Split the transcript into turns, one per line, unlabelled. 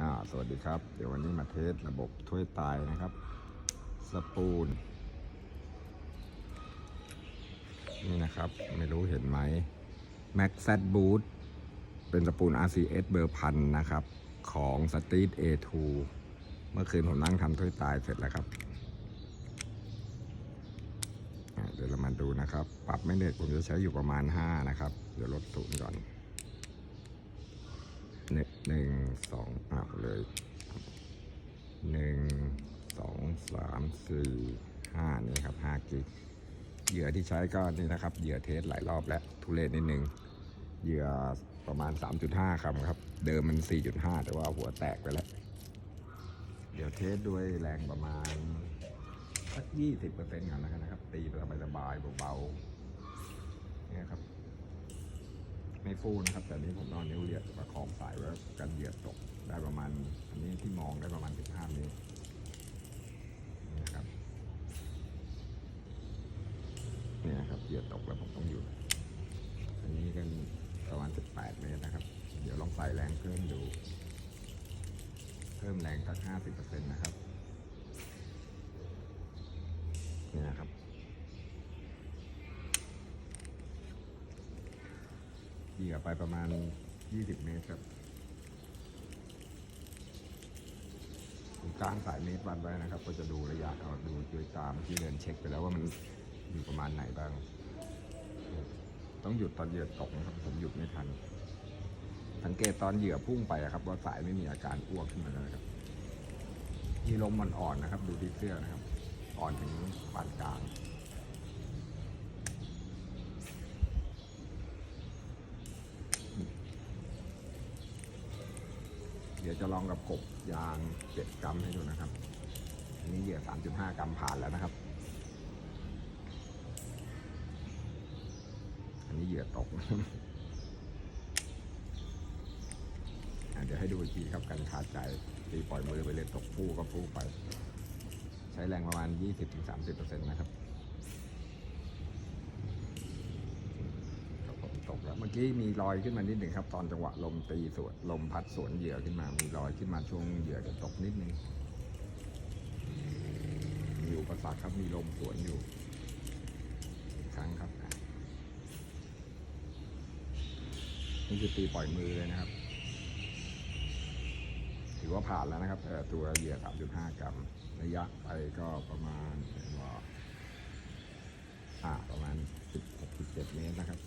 อ่าสวัสดีครับ เดี๋ยววันนี้มาเทสระบบถ้วยตายนะครับ สปูน นี่นะครับ ไม่รู้เห็นไหม Max z Boot เป็นสปูน RCS เบอร์พันนะครับ ของ Street A2 เมื่อคืนผมนั่งทำถ้วยตายเสร็จแล้วครับ เดี๋ยวเรามาดูนะครับ ปรับไม่เน็ตผมจะใช้อยู่ประมาณ 5 นะครับ เดี๋ยวลดศูนย์ก่อน หนึ่งหนึ่งสองอะเลยหนึ่งสองสามสี่ห้านี่ครับห้ากิกเหยื่อที่ใช้ก็นี่นะครับ เหยื่อเทสหลายรอบแล้ว ทุเรศนิดนึง เหยื่อประมาณ 3.5คำครับ เดิมมัน 4.5 แต่ว่าหัวแตกไปแล้ว เดี๋ยวเทสด้วยแรงประมาณสัก20%กันแล้วกันนะครับ ตีสบายๆเบาๆนี่ครับ ไม่ฟูนะครับ แต่นี้ผมนอนนิ้วเรียดประคองสายไว้กันเหยียดตกได้ประมาณ อันนี้ที่มองได้ประมาณ 15เมตรนี่นะครับเนี่นะครับเหยียดตกแล้วผมต้องหยุดอันนี้กันประมาณ 18 เมตรนะครับ เดี๋ยวลองใส่แรงเพิ่มดู เพิ่มแรงสัก50%นะครับนี่นะครับ เหยื่อไปประมาณ 20 เมตรครับกลางสายเมตรวัดไว้นะครับ ก็จะดูระยะเอาดูด้วยตามที่เดินเช็คไปแล้วว่ามันอยู่ประมาณไหนบ้าง ต้องหยุดตอนเหยื่อตกนะครับผมหยุดไม่ทัน สังเกตตอนเหยื่อพุ่งไปครับ ว่าสายไม่มีอาการอ้วกขึ้นมาเลยครับมีลมมันอ่อนนะครับ ดูที่เสื้อนะครับ อ่อนถึงปานกลาง ดี๋ยวจะลองกับกบยางเจ็ดกรัมให้ดูนะครับ อันนี้เหยื่อสามจุดห้ากรัมผ่านแล้วนะครับ อันนี้เหยื่อตกเดี๋ยวให้ดูอีกทีครับกันขาดใจตีปล่อยมือไปเลยตกฟูก็ฟูไป ใช้แรงประมาณ 20-30%นะครับครับผมต กี้มีรอยขึ้นมานิดหนึ่งครับ ตอนจังหวะลมตีสวนลมพัดสวนเหยื่อขึ้นมา มีรอยขึ้นมาช่วงเหยื่อจะตกนิดนึงมีอุปสรรคครับมีลมสวนอยู่ครั้งครับ นี่คือตีปล่อยมือเลยนะครับ ถือว่าผ่านแล้วนะครับเอ่ตัวเหยื่อ 3.5 กรัมระยะไปก็ประมาณว่าอ่าประมาณ 16-17 เมตรนะครับ